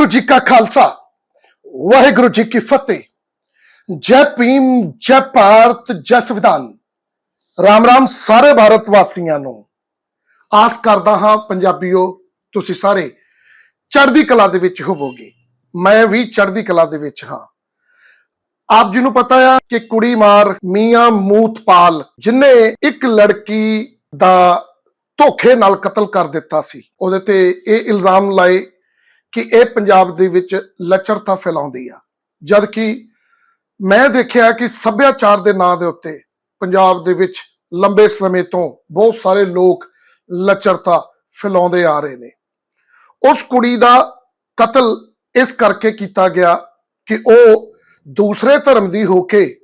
ਵਾਹਿਗੁਰੂ ਜੀ ਕਾ ਖਾਲਸਾ ਵਾਹਿਗੁਰੂ ਜੀ ਕੀ ਫਤਿਹ ਜੈ ਭੀਮ ਜੈ ਭਾਰਤ ਜੈ ਸੰਵਿਧਾਨ ਰਾਮ ਰਾਮ ਸਾਰੇ ਭਾਰਤ ਵਾਸੀਆਂ ਨੂੰ ਆਸ ਕਰਦਾ ਹਾਂ ਪੰਜਾਬੀਓ ਤੁਸੀਂ ਸਾਰੇ ਚੜ੍ਹਦੀ ਕਲਾ ਦੇ ਵਿੱਚ ਹੋਵੋਗੇ ਮੈਂ ਵੀ ਚੜ੍ਹਦੀ ਕਲਾ ਦੇ ਵਿੱਚ ਹਾਂ ਆਪ ਜੀ ਨੂੰ ਪਤਾ ਆ ਕਿ ਕੁੜੀ ਮਾਰ ਮੀਆਂ ਮੂਤਪਾਲ ਜਿਨੇ ਇੱਕ ਲੜਕੀ ਦਾ ਧੋਖੇ ਨਾਲ ਕਤਲ ਕਰ ਦਿੱਤਾ ਸੀ ਉਹਦੇ ਤੇ ਇਹ ਇਲਜ਼ਾਮ ਲਾਏ ਕਿ ਇਹ ਪੰਜਾਬ ਦੇ ਵਿੱਚ ਲੱਚਰਤਾ ਫੈਲਾਉਂਦੀ ਆ। ਜਦ ਕਿ ਮੈਂ ਦੇਖਿਆ ਕਿ ਸੱਭਿਆਚਾਰ ਦੇ ਨਾਂ ਦੇ ਉੱਤੇ ਪੰਜਾਬ ਦੇ ਵਿੱਚ ਲੰਬੇ ਸਮੇਂ ਤੋਂ ਬਹੁਤ ਸਾਰੇ ਲੋਕ ਲੱਚਰਤਾ ਫੈਲਾਉਂਦੇ ਆ ਰਹੇ ਨੇ। ਉਸ ਕੁੜੀ ਦਾ ਕਤਲ ਇਸ ਕਰਕੇ ਕੀਤਾ ਗਿਆ ਕਿ ਉਹ ਦੂਸਰੇ ਧਰਮ ਦੀ ਹੋ ਕੇ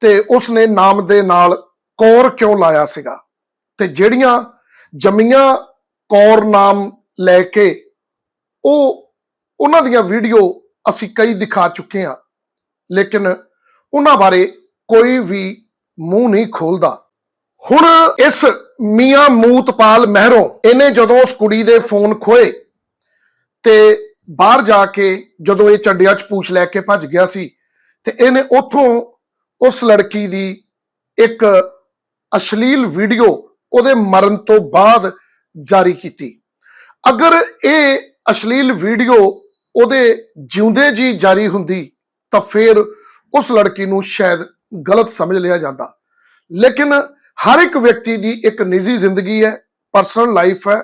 ਤੇ ਉਸਨੇ ਨਾਮ ਦੇ ਨਾਲ ਕੌਰ ਕਿਉਂ ਲਾਇਆ ਸੀਗਾ? ਤੇ ਜਿਹੜੀਆਂ ਜਮੀਆਂ ਕੌਰ ਨਾਮ ਲੈ ਕੇ ਉਹ ਉਹਨਾਂ ਦੀਆਂ ਵੀਡੀਓ ਅਸੀਂ ਕਈ ਦਿਖਾ ਚੁੱਕੇ ਹਾਂ, ਲੇਕਿਨ ਉਹਨਾਂ ਬਾਰੇ ਕੋਈ ਵੀ ਮੂੰਹ ਨਹੀਂ ਖੋਲਦਾ। ਹੁਣ ਇਸ ਮੀਆਂ ਮੂਤਪਾਲ ਮਹਿਰੋਂ ਇਹਨੇ ਜਦੋਂ ਉਸ ਕੁੜੀ ਦੇ ਫੋਨ ਖੋਏ ਤੇ ਬਾਹਰ ਜਾ ਕੇ ਜਦੋਂ ਇਹ ਚੱਡਿਆਂ 'ਚ ਪੂਛ ਲੈ ਕੇ ਭੱਜ ਗਿਆ ਸੀ ਤੇ ਇਹਨੇ ਉੱਥੋਂ ਉਸ ਲੜਕੀ ਦੀ ਇੱਕ ਅਸ਼ਲੀਲ ਵੀਡੀਓ ਉਹਦੇ ਮਰਨ ਤੋਂ ਬਾਅਦ ਜਾਰੀ ਕੀਤੀ। ਅਗਰ ਇਹ ਅਸ਼ਲੀਲ ਵੀਡੀਓ ਉਹਦੇ ਜਿਉਂਦੇ ਜੀ ਜਾਰੀ ਹੁੰਦੀ, ਤਾਂ ਫਿਰ ਉਸ ਲੜਕੀ ਨੂੰ ਸ਼ਾਇਦ ਗਲਤ ਸਮਝ ਲਿਆ ਜਾਂਦਾ। ਲੇਕਿਨ ਹਰ ਇੱਕ ਵਿਅਕਤੀ ਦੀ ਇੱਕ ਨਿੱਜੀ ਜ਼ਿੰਦਗੀ ਹੈ, ਪਰਸਨਲ ਲਾਈਫ ਹੈ।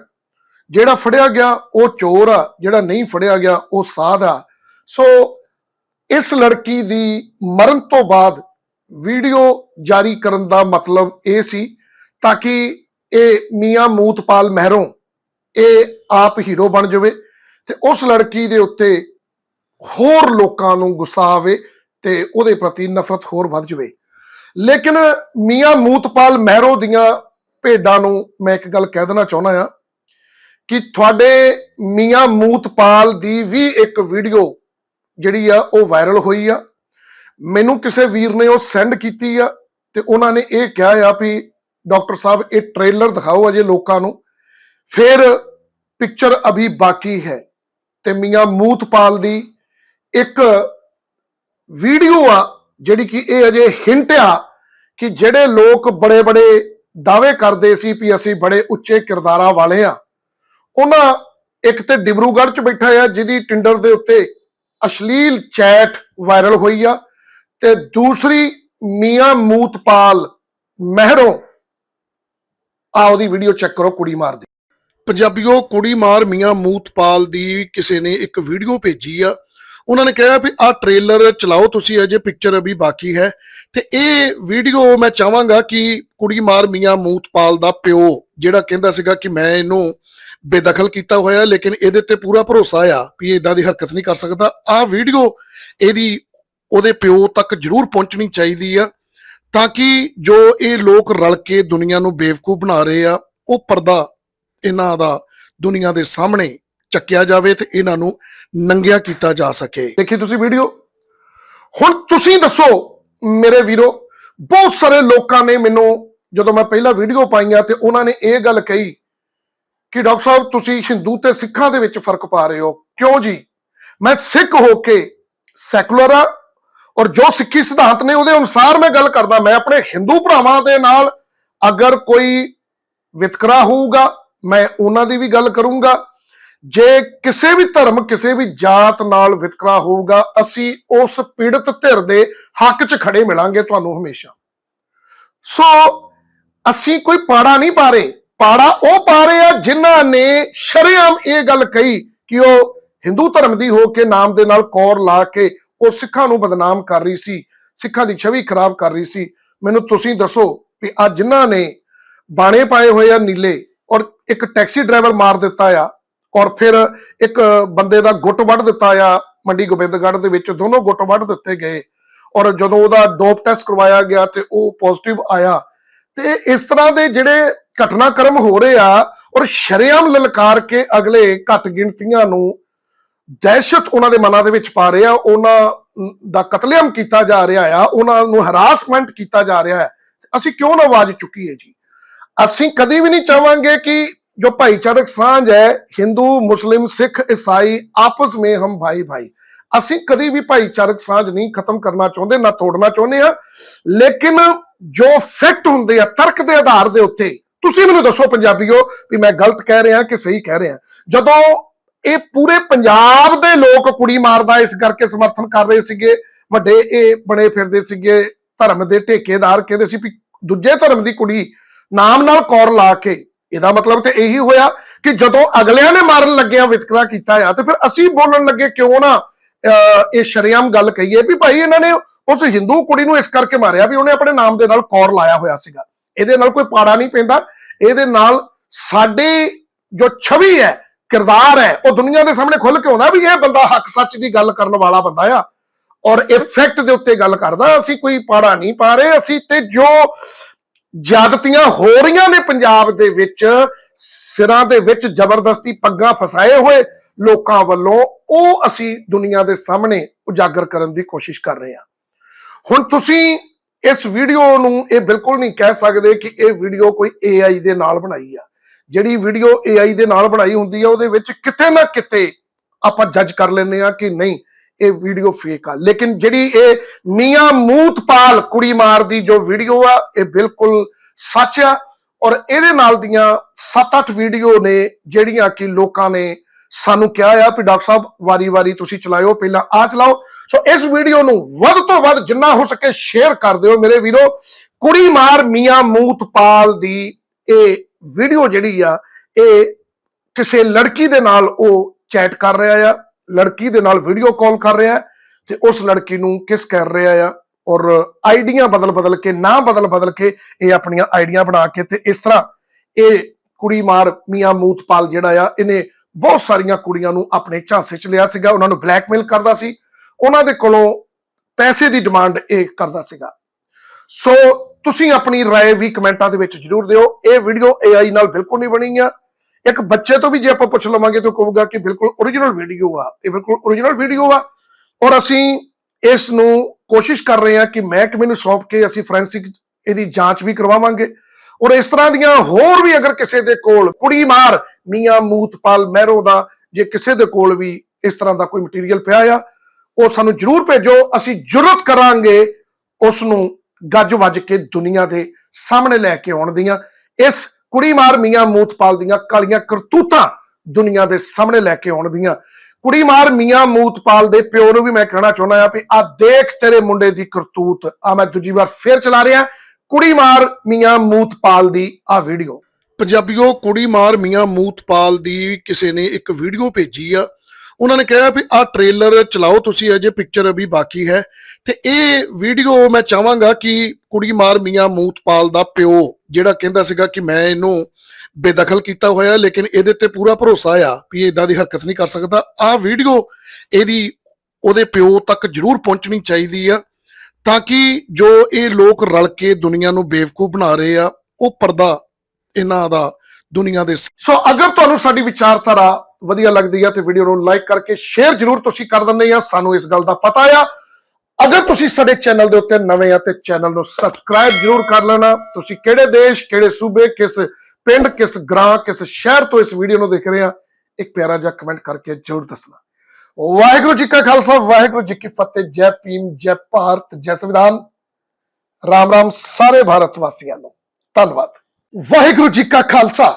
ਜਿਹੜਾ ਫੜਿਆ ਗਿਆ, ਉਹ ਚੋਰ ਆ, ਜਿਹੜਾ ਨਹੀਂ ਫੜਿਆ ਗਿਆ, ਉਹ ਸਾਧ ਆ। ਸੋ ਇਸ ਲੜਕੀ ਦੀ ਮਰਨ ਤੋਂ ਬਾਅਦ ਵੀਡੀਓ ਜਾਰੀ ਕਰਨ ਦਾ ਮਤਲਬ ਇਹ ਸੀ, ਤਾਂ ਕਿ ਇਹ ਮੀਆਂ ਮੂਤਪਾਲ ਮਹਿਰੋਂ ਇਹ ਆਪ ਹੀਰੋ ਬਣ ਜਾਵੇ। ਤੇ ਉਸ ਲੜਕੀ ਦੇ ਉੱਤੇ ਹੋਰ ਲੋਕਾਂ ਨੂੰ ਗੁੱਸਾ ਆਵੇ ਤੇ ਉਹਦੇ ਪ੍ਰਤੀ ਨਫ਼ਰਤ ਹੋਰ ਵੱਧ ਜਾਵੇ। ਲੇਕਿਨ ਮੀਆਂ ਮੂਤਪਾਲ ਮਹਿਰੋ ਦੀਆਂ ਭੇਡਾਂ ਨੂੰ ਮੈਂ ਇੱਕ ਗੱਲ ਕਹਿ ਦੇਣਾ ਚਾਹੁੰਦਾ ਆ ਕਿ ਤੁਹਾਡੇ ਮੀਆਂ ਮੂਤਪਾਲ ਦੀ ਵੀ ਇੱਕ ਵੀਡੀਓ ਜਿਹੜੀ ਆ ਉਹ ਵਾਇਰਲ ਹੋਈ ਆ। ਮੈਨੂੰ ਕਿਸੇ ਵੀਰ ਨੇ ਉਹ ਸੈਂਡ ਕੀਤੀ ਆ ਤੇ ਉਹਨਾਂ ਨੇ ਇਹ ਕਿਹਾ ਆ ਵੀ ਡਾਕਟਰ ਸਾਹਿਬ, ਇਹ ਟ੍ਰੇਲਰ ਦਿਖਾਓ ਅਜੇ ਲੋਕਾਂ ਨੂੰ। ਫਿਰ ਪਿਕਚਰ ਅਭੀ ਬਾਕੀ ਹੈ। ਤੇ ਮੀਆਂ ਮੂਤਪਾਲ ਦੀ ਇੱਕ ਵੀਡੀਓ ਆ, ਜਿਹੜੀ ਕਿ ਇਹ ਅਜੇ ਹਿੰਟ ਆ ਕਿ ਜਿਹੜੇ ਲੋਕ ਬੜੇ ਬੜੇ ਦਾਅਵੇ ਕਰਦੇ ਸੀ ਵੀ ਅਸੀਂ ਬੜੇ ਉੱਚੇ ਕਿਰਦਾਰਾਂ ਵਾਲੇ ਆ। ਉਹਨਾਂ ਇੱਕ ਤੇ ਡਿਬਰੂਗੜ੍ਹ ਚ ਬੈਠਾ ਆ, ਜਿਹਦੀ ਟਿੰਡਰ ਦੇ ਉੱਤੇ ਅਸ਼ਲੀਲ ਚੈਟ ਵਾਇਰਲ ਹੋਈ ਆ ਤੇ ਦੂਸਰੀ ਮੀਆਂ ਮੂਤਪਾਲ ਮਹਿਰੋਂ। ਆ ਉਹਦੀ ਵੀਡੀਓ ਚੈੱਕ ਕਰੋ, ਕੁੜੀ ਮਾਰਦੀ ਪੰਜਾਬੀਓ, ਕੁੜੀ ਮਾਰ ਮੀਆਂ ਮੂਤਪਾਲ ਦੀ ਕਿਸੇ ਨੇ ਇੱਕ ਵੀਡੀਓ ਭੇਜੀ ਆ। ਉਹਨਾਂ ਨੇ ਕਿਹਾ ਵੀ ਆਹ ਟ੍ਰੇਲਰ ਚਲਾਓ, ਤੁਸੀਂ ਅਜੇ ਪਿਕਚਰ ਅਭੀ ਬਾਕੀ ਹੈ। ਤੇ ਇਹ ਵੀਡੀਓ ਮੈਂ ਚਾਹਾਂਗਾ ਕਿ ਕੁੜੀ ਮਾਰ ਮੀਆਂ ਮੂਤਪਾਲ ਦਾ ਪਿਓ, ਜਿਹੜਾ ਕਹਿੰਦਾ ਸੀਗਾ ਕਿ ਮੈਂ ਇਹਨੂੰ ਬੇਦਖਲ ਕੀਤਾ ਹੋਇਆ, ਲੇਕਿਨ ਇਹਦੇ ਤੇ ਪੂਰਾ ਭਰੋਸਾ ਆ ਵੀ ਇਹ ਇਦਾਂ ਦੀ ਹਰਕਤ ਨਹੀਂ ਕਰ ਸਕਦਾ। ਆਹ ਵੀਡੀਓ ਇਹਦੀ ਉਹਦੇ ਪਿਓ ਤੱਕ ਜ਼ਰੂਰ ਪਹੁੰਚਣੀ ਚਾਹੀਦੀ ਆ, ਤਾਂ ਕਿ ਜੋ ਇਹ ਲੋਕ ਰਲ ਕੇ ਦੁਨੀਆ ਨੂੰ ਬੇਵਕੂਫ ਬਣਾ ਰਹੇ ਆ, ਉਹ ਪਰਦਾ ਇਹਨਾਂ ਦਾ ਦੁਨੀਆ ਦੇ ਸਾਹਮਣੇ ਚੱਕਿਆ ਜਾਵੇ ਤੇ ਇਹਨਾਂ ਨੂੰ ਨੰਗਿਆ ਕੀਤਾ ਜਾ ਸਕੇ। ਦੇਖੀ ਤੁਸੀਂ ਵੀਡੀਓ? ਹੁਣ ਤੁਸੀਂ ਦੱਸੋ, ਮੇਰੇ ਵੀਰੋ, ਬਹੁਤ ਸਾਰੇ ਲੋਕਾਂ ਨੇ ਮੈਨੂੰ ਜਦੋਂ ਮੈਂ ਪਹਿਲਾਂ ਵੀਡੀਓ ਪਾਈਆਂ ਤੇ ਉਹਨਾਂ ਨੇ ਇਹ ਗੱਲ ਕਹੀ ਕਿ ਡਾਕਟਰ ਸਾਹਿਬ, ਤੁਸੀਂ ਹਿੰਦੂ ਤੇ ਸਿੱਖਾਂ ਦੇ ਵਿੱਚ ਫ਼ਰਕ ਪਾ ਰਹੇ ਹੋ। ਕਿਉਂ ਜੀ? ਮੈਂ ਸਿੱਖ ਹੋ ਕੇ ਸੈਕੂਲਰ ਆ ਔਰ ਜੋ ਸਿੱਖੀ ਸਿਧਾਂਤ ਨੇ ਉਹਦੇ ਅਨੁਸਾਰ ਮੈਂ ਗੱਲ ਕਰਦਾ। ਮੈਂ ਆਪਣੇ ਹਿੰਦੂ ਭਰਾਵਾਂ ਦੇ ਨਾਲ ਅਗਰ ਕੋਈ ਵਿਤਕਰਾ ਹੋਊਗਾ ਮੈਂ ਉਹਨਾਂ ਦੀ ਵੀ ਗੱਲ ਕਰੂੰਗਾ। ਜੇ ਕਿਸੇ ਵੀ ਧਰਮ, ਕਿਸੇ ਵੀ ਜਾਤ ਨਾਲ ਵਿਤਕਰਾ ਹੋਊਗਾ, ਅਸੀਂ ਉਸ ਪੀੜਤ ਧਿਰ ਦੇ ਹੱਕ 'ਚ ਖੜੇ ਮਿਲਾਂਗੇ ਤੁਹਾਨੂੰ ਹਮੇਸ਼ਾ। ਸੋ, ਅਸੀਂ ਕੋਈ ਪਾੜਾ ਨਹੀਂ ਪਾ ਰਹੇ। ਪਾੜਾ ਉਹ ਪਾ ਰਹੇ ਆ ਜਿਨ੍ਹਾਂ ਨੇ ਸ਼ਰੇਆਮ ਇਹ ਗੱਲ ਕਹੀ ਕਿ ਉਹ ਹਿੰਦੂ ਧਰਮ ਦੀ ਹੋ ਕੇ ਨਾਮ ਦੇ ਨਾਲ ਕੌਰ ਲਾ ਕੇ ਉਹ ਸਿੱਖਾਂ ਨੂੰ ਬਦਨਾਮ ਕਰ ਰਹੀ ਸੀ, ਸਿੱਖਾਂ ਦੀ ਛਵੀ ਖਰਾਬ ਕਰ ਰਹੀ ਸੀ। ਮੈਨੂੰ ਤੁਸੀਂ ਦੱਸੋ ਵੀ ਆ ਜਿਨ੍ਹਾਂ ਨੇ ਬਾਣੇ ਪਾਏ ਹੋਏ ਆ ਨੀਲੇ ਔਰ ਇੱਕ ਟੈਕਸੀ ਡਰਾਈਵਰ ਮਾਰ ਦਿੱਤਾ ਆ ਔਰ ਫਿਰ ਇੱਕ ਬੰਦੇ ਦਾ ਗੁੱਟ ਵੱਢ ਦਿੱਤਾ ਆ, ਮੰਡੀ ਗੋਬਿੰਦਗੜ੍ਹ ਦੇ ਵਿੱਚ, ਦੋਨੋਂ ਗੁੱਟ ਵੱਢ ਦਿੱਤੇ ਗਏ। ਔਰ ਜਦੋਂ ਉਹਦਾ ਡੋਪ ਟੈਸਟ ਕਰਵਾਇਆ ਗਿਆ ਤੇ ਉਹ ਪੋਜ਼ਿਟਿਵ ਆਇਆ। ਤੇ ਇਸ ਤਰ੍ਹਾਂ ਦੇ ਜਿਹੜੇ ਘਟਨਾਕ੍ਰਮ ਹੋ ਰਹੇ ਆ ਔਰ ਸ਼ਰੇਆਮ ਲਲਕਾਰ ਕੇ ਅਗਲੇ ਘੱਟ ਗਿਣਤੀਆਂ ਨੂੰ ਦਹਿਸ਼ਤ ਉਹਨਾਂ ਦੇ ਮਨਾਂ ਦੇ ਵਿੱਚ ਪਾ ਰਹੇ ਆ ਉਹਨਾਂ ਦਾ ਕਤਲੇਆਮ ਕੀਤਾ ਜਾ ਰਿਹਾ ਆ, ਉਹਨਾਂ ਨੂੰ ਹਰਾਸਮੈਂਟ ਕੀਤਾ ਜਾ ਰਿਹਾ ਹੈ ਅਸੀਂ ਕਿਉਂ ਨਾ ਆਵਾਜ਼ ਚੁੱਕੀਏ ਜੀ? ਅਸੀਂ ਕਦੀ ਵੀ ਨਹੀਂ ਚਾਹਾਂਗੇ ਕਿ जो भाईचारक ਸਾਂਝ ਹੈ ਹਿੰਦੂ ਮੁਸਲਿਮ ਸਿੱਖ ਈਸਾਈ ਆਪਸ ਵਿੱਚ ਹਮ ਭਾਈ ਭਾਈ ਅਸੀਂ ਕਦੀ ਵੀ ਭਾਈਚਾਰਕ ਸਾਂਝ ਨਹੀਂ ਖਤਮ ਕਰਨਾ ਚਾਹੁੰਦੇ ਨਾ ਤੋੜਨਾ ਚਾਹੁੰਦੇ ਆ ਲੇਕਿਨ ਜੋ ਫੈਕਟ ਹੁੰਦੇ ਆ ਤਰਕ ਦੇ ਆਧਾਰ ਦੇ ਉੱਤੇ ਤੁਸੀਂ ਮੈਨੂੰ ਦੱਸੋ ਪੰਜਾਬੀਓ ਵੀ ਮੈਂ ਗਲਤ ਕਹਿ ਰਿਹਾ ਕਿ ਸਹੀ ਕਹਿ ਰਿਹਾ ਜਦੋਂ ਇਹ ਪੂਰੇ ਪੰਜਾਬ ਦੇ ਲੋਕ ਕੁੜੀ ਮਾਰਦਾ ਇਸ ਕਰਕੇ ਸਮਰਥਨ ਕਰ ਰਹੇ ਸੀਗੇ ਵੱਡੇ ਇਹ ਬਣੇ ਫਿਰਦੇ ਸੀਗੇ ਧਰਮ ਦੇ ਠੇਕੇਦਾਰ ਕਹਿੰਦੇ ਸੀ ਵੀ ਦੂਜੇ ਧਰਮ ਦੀ ਕੁੜੀ ਨਾਮ ਨਾਲ ਕੌਰ ਲਾ ਕੇ। ਇਹਦਾ ਮਤਲਬ ਤੇ ਇਹੀ ਹੋਇਆ ਕਿ ਜਦੋਂ ਅਗਲਿਆਂ ਨੇ ਮਾਰਨ ਲੱਗਿਆ ਵਿਤਕਰਾ ਕੀਤਾ ਆ ਤੇ ਫਿਰ ਅਸੀਂ ਬੋਲਣ ਲੱਗੇ ਕਿਉਂ ਨਾ ਅਹ, ਇਹ ਸ਼ਰੇਆਮ ਗੱਲ ਕਹੀਏ ਵੀ ਭਾਈ ਇਹਨਾਂ ਨੇ ਉਸ ਹਿੰਦੂ ਕੁੜੀ ਨੂੰ ਇਸ ਕਰਕੇ ਮਾਰਿਆ ਵੀ ਉਹਨੇ ਆਪਣੇ ਨਾਮ ਦੇ ਨਾਲ ਕੌਰ ਲਾਇਆ ਹੋਇਆ ਸੀਗਾ। ਇਹਦੇ ਨਾਲ ਕੋਈ ਪਾੜਾ ਨਹੀਂ ਪੈਂਦਾ। ਇਹਦੇ ਨਾਲ ਸਾਡੀ ਜੋ ਛਵੀ ਹੈ ਕਿਰਦਾਰ ਹੈ ਉਹ ਦੁਨੀਆ ਦੇ ਸਾਹਮਣੇ ਖੁੱਲ ਕੇ ਆਉਂਦਾ ਵੀ ਇਹ ਬੰਦਾ ਹੱਕ ਸੱਚ ਦੀ ਗੱਲ ਕਰਨ ਵਾਲਾ ਬੰਦਾ ਆ। ਔਰ ਇਫੈਕਟ ਦੇ ਉੱਤੇ ਗੱਲ ਕਰਦਾ ਅਸੀਂ ਕੋਈ ਪਾੜਾ ਨਹੀਂ ਪਾ ਰਹੇ ਅਸੀਂ ਤੇ ਜੋ ਜ਼ਿਆਦਤੀਆਂ ਹੋ ਰਹੀਆਂ ਨੇ ਪੰਜਾਬ ਦੇ ਵਿੱਚ, ਸਿਰਾਂ ਦੇ ਵਿੱਚ ਜ਼ਬਰਦਸਤੀ ਪੱਗਾਂ ਫਸਾਏ ਹੋਏ ਲੋਕਾਂ ਵੱਲੋਂ, ਉਹ ਅਸੀਂ ਦੁਨੀਆ ਦੇ ਸਾਹਮਣੇ ਉਜਾਗਰ ਕਰਨ ਦੀ ਕੋਸ਼ਿਸ਼ ਕਰ ਰਹੇ ਹਾਂ। ਹੁਣ ਤੁਸੀਂ ਇਸ ਵੀਡੀਓ ਨੂੰ ਇਹ ਬਿਲਕੁਲ ਨਹੀਂ ਕਹਿ ਸਕਦੇ ਕਿ ਇਹ ਵੀਡੀਓ ਕੋਈ AI ਦੇ ਨਾਲ ਬਣਾਈ ਆ। ਜਿਹੜੀ ਵੀਡੀਓ AI ਦੇ ਨਾਲ ਬਣਾਈ ਹੁੰਦੀ ਆ, ਉਹਦੇ ਵਿੱਚ ਕਿਤੇ ਨਾ ਕਿਤੇ ਆਪਾਂ ਜੱਜ ਕਰ ਲੈਂਦੇ ਆ ਕਿ ਨਹੀਂ ਇਹ ਵੀਡੀਓ ਫੇਕ ਆ। ਲੇਕਿਨ ਜਿਹੜੀ ਇਹ ਮੀਆਂ ਮੂਤਪਾਲ ਕੁੜੀ ਮਾਰ ਦੀ ਜੋ ਵੀਡੀਓ ਆ, ਇਹ ਬਿਲਕੁਲ ਸੱਚ ਆ। ਔਰ ਇਹਦੇ ਨਾਲ ਦੀਆਂ 7-8 ਵੀਡੀਓ ਨੇ ਜਿਹੜੀਆਂ ਕਿ ਲੋਕਾਂ ਨੇ ਸਾਨੂੰ ਕਿਹਾ ਆ ਕਿ ਡਾਕਟਰ ਸਾਹਿਬ, ਵਾਰੀ-ਵਾਰੀ ਤੁਸੀਂ ਚਲਾਇਓ, ਪਹਿਲਾਂ ਆ ਚਲਾਓ। ਸੋ ਇਸ ਵੀਡੀਓ ਨੂੰ ਵੱਧ ਤੋਂ ਵੱਧ ਜਿੰਨਾ ਹੋ ਸਕੇ ਸ਼ੇਅਰ ਕਰ ਦਿਓ ਮੇਰੇ ਵੀਰੋ। ਕੁੜੀ ਮਾਰ ਮੀਆਂ ਮੂਤਪਾਲ ਦੀ ਇਹ ਵੀਡੀਓ ਜਿਹੜੀ ਆ, ਇਹ ਕਿਸੇ ਲੜਕੀ ਦੇ ਨਾਲ ਉਹ ਚੈਟ ਕਰ ਰਿਹਾ ਆ। ਲੜਕੀ ਦੇ ਨਾਲ ਵੀਡੀਓ ਕਾਲ ਕਰ ਰਿਹਾ ਹੈ ਤੇ ਉਸ ਲੜਕੀ ਨੂੰ ਕਿਸ ਕਰ ਰਿਹਾ ਆ ਔਰ ਆਈਡੀਆਂ ਬਦਲ ਬਦਲ ਕੇ ਨਾਂ ਬਦਲ ਬਦਲ ਕੇ ਇਹ ਆਪਣੀਆਂ ਆਈਡੀਆਂ ਬਣਾ ਕੇ ਤੇ ਇਸ ਤਰ੍ਹਾਂ ਇਹ ਕੁੜੀ ਮਾਰ ਮੀਆਂ ਮੂਤਪਾਲ ਜਿਹੜਾ ਆ ਇਹਨੇ ਬਹੁਤ ਸਾਰੀਆਂ ਕੁੜੀਆਂ ਨੂੰ ਆਪਣੇ ਝਾਂਸੇ 'ਚ ਲਿਆ ਸੀਗਾ ਉਹਨਾਂ ਨੂੰ ਬਲੈਕਮੇਲ ਕਰਦਾ ਸੀ ਉਹਨਾਂ ਦੇ ਕੋਲੋਂ ਪੈਸੇ ਦੀ ਡਿਮਾਂਡ ਇਹ ਕਰਦਾ ਸੀਗਾ ਸੋ ਤੁਸੀਂ ਆਪਣੀ رائے ਵੀ ਕਮੈਂਟਾਂ ਦੇ ਵਿੱਚ ਜਰੂਰ ਦਿਓ ਇਹ ਵੀਡੀਓ AI ਨਾਲ ਬਿਲਕੁਲ ਨਹੀਂ ਬਣੀ ਆ ਇੱਕ ਬੱਚੇ ਤੋਂ ਵੀ ਜੇ ਆਪਾਂ ਪੁੱਛ ਲਵਾਂਗੇ ਤਾਂ ਕਹੂਗਾ ਕਿ ਬਿਲਕੁਲ origignal ਵੀਡੀਓ ਆ, ਇਹ ਬਿਲਕੁਲ origignal ਵੀਡੀਓ ਆ। ਔਰ ਅਸੀਂ ਇਸ ਨੂੰ ਕੋਸ਼ਿਸ਼ ਕਰ ਰਹੇ ਹਾਂ ਕਿ ਮਹਿਕਮੇ ਨੂੰ ਸੌਂਪ ਕੇ ਅਸੀਂ ਫੋਰੈਂਸਿਕ ਇਹਦੀ ਜਾਂਚ ਵੀ ਕਰਵਾਵਾਂਗੇ। ਔਰ ਇਸ ਤਰ੍ਹਾਂ ਦੀਆਂ ਹੋਰ ਵੀ ਅਗਰ ਕਿਸੇ ਦੇ ਕੋਲ ਕੁੜੀ ਮਾਰ, ਮੀਆਂ ਮੂਤਪਾਲ ਮਹਿਰੋ ਦਾ ਜੇ ਕਿਸੇ ਦੇ ਕੋਲ ਵੀ ਇਸ ਤਰ੍ਹਾਂ ਦਾ ਕੋਈ ਮਟੀਰੀਅਲ ਪਿਆ ਆ, ਉਹ ਸਾਨੂੰ ਜਰੂਰ ਭੇਜੋ। ਅਸੀਂ ਜੁਰਤ ਕਰਾਂਗੇ ਉਸ ਨੂੰ ਗੱਜ ਵੱਜ ਕੇ ਦੁਨੀਆ ਦੇ ਸਾਹਮਣੇ ਲੈ ਕੇ ਆਉਣ ਦੀਆਂ। ਇਸ ਕੁੜੀ ਮਾਰ ਮੀਆਂ ਮੂਤਪਾਲ ਦੀਆਂ ਕਾਲੀਆਂ ਕਰਤੂਤਾਂ ਦੁਨੀਆ ਦੇ ਸਾਹਮਣੇ ਲੈ ਕੇ ਆਉਣ ਦੀਆਂ ਕੁੜੀ ਮਾਰ ਮੀਆਂ ਮੂਤਪਾਲ ਦੇ ਪਿਓ ਨੂੰ ਵੀ ਮੈਂ ਕਹਿਣਾ ਚਾਹੁੰਦਾ ਆ ਵੀ ਆ ਦੇਖ ਤੇਰੇ ਮੁੰਡੇ ਦੀ ਕਰਤੂਤ। ਆ ਮੈਂ ਦੂਜੀ ਵਾਰ ਫੇਰ ਚਲਾ ਰਿਹਾ। ਕੁੜੀ ਮਾਰ ਮੀਆਂ ਮੂਤਪਾਲ ਦੀ ਆ ਵੀਡੀਓ। ਪੰਜਾਬੀਓ ਕੁੜੀ ਮਾਰ ਮੀਆਂ ਮੂਤਪਾਲ ਦੀ ਕਿਸੇ ਨੇ ਇੱਕ ਵੀਡੀਓ ਭੇਜੀ ਆ। ਉਹਨਾਂ ਨੇ ਕਿਹਾ ਵੀ ਆ ਟ੍ਰੇਲਰ ਚਲਾਓ, ਤੁਸੀਂ ਅਜੇ ਪਿਕਚਰ ਅਭੀ ਬਾਕੀ ਹੈ। ਤੇ ਇਹ ਵੀਡੀਓ ਮੈਂ ਚਾਹਾਂਗਾ ਕਿ ਕੁੜੀ ਮਾਰ ਮੀਆਂ ਮੂਤਪਾਲ ਦਾ ਪਿਓ, ਜਿਹੜਾ ਕਹਿੰਦਾ ਸੀਗਾ ਕਿ ਮੈਂ ਇਹਨੂੰ ਬੇਦਖਲ ਕੀਤਾ ਹੋਇਆ, ਲੇਕਿਨ ਇਹਦੇ ਤੇ ਪੂਰਾ ਭਰੋਸਾ ਆ ਵੀ ਇਹ ਇਦਾਂ ਦੀ ਹਰਕਤ ਨਹੀਂ ਕਰ ਸਕਦਾ। ਆ ਵੀਡੀਓ ਇਹਦੀ ਉਹਦੇ ਪਿਓ ਤੱਕ ਜ਼ਰੂਰ ਪਹੁੰਚਣੀ ਚਾਹੀਦੀ ਆ, ਤਾਂ ਕਿ ਜੋ ਇਹ ਲੋਕ ਰਲ ਕੇ ਦੁਨੀਆ ਨੂੰ ਬੇਵਕੂਫ ਬਣਾ ਰਹੇ ਆ, ਉਹ ਪਰਦਾ ਇਹਨਾਂ ਦਾ ਦੁਨੀਆ ਦੇ ਸੋ ਅਗਰ ਤੁਹਾਨੂੰ ਸਾਡੀ ਵਿਚਾਰਧਾਰਾ ਵਧੀਆ ਲੱਗਦੀ ਆ ਤੇ ਵੀਡੀਓ ਨੂੰ ਲਾਈਕ ਕਰਕੇ ਸ਼ੇਅਰ ਜ਼ਰੂਰ ਤੁਸੀਂ ਕਰ ਦਿੰਦੇ ਆ। ਸਾਨੂੰ ਇਸ ਗੱਲ ਦਾ ਪਤਾ ਆ। ਅਗਰ ਤੁਸੀਂ ਸਾਡੇ ਚੈਨਲ ਦੇ ਉੱਤੇ ਨਵੇਂ ਆ ਤੇ ਚੈਨਲ ਨੂੰ ਸਬਸਕ੍ਰਾਈਬ ਜ਼ਰੂਰ ਕਰ ਲੈਣਾ। ਤੁਸੀਂ ਕਿਹੜੇ ਦੇਸ਼, ਕਿਹੜੇ ਸੂਬੇ, ਕਿਸ ਪਿੰਡ, ਕਿਸ ਗ੍ਰਾਂ ਕਿਸ ਸ਼ਹਿਰ ਤੋਂ ਇਸ ਵੀਡੀਓ ਨੂੰ ਦੇਖ ਰਹੇ ਆ, ਇੱਕ ਪਿਆਰਾ ਜਿਹਾ ਕਮੈਂਟ ਕਰਕੇ ਜ਼ਰੂਰ ਦੱਸਣਾ। ਵਾਹਿਗੁਰੂ ਜੀ ਕਾ ਖਾਲਸਾ, ਵਾਹਿਗੁਰੂ ਜੀ ਕੀ ਫਤਿਹ। ਜੈ ਭੀਮ, ਜੈ ਭਾਰਤ, ਜੈ ਸੰਵਿਧਾਨ। ਰਾਮ ਰਾਮ ਸਾਰੇ ਭਾਰਤ ਵਾਸੀਆਂ ਨੂੰ। ਧੰਨਵਾਦ। ਵਾਹਿਗੁਰੂ ਜੀ ਕਾ ਖਾਲਸਾ।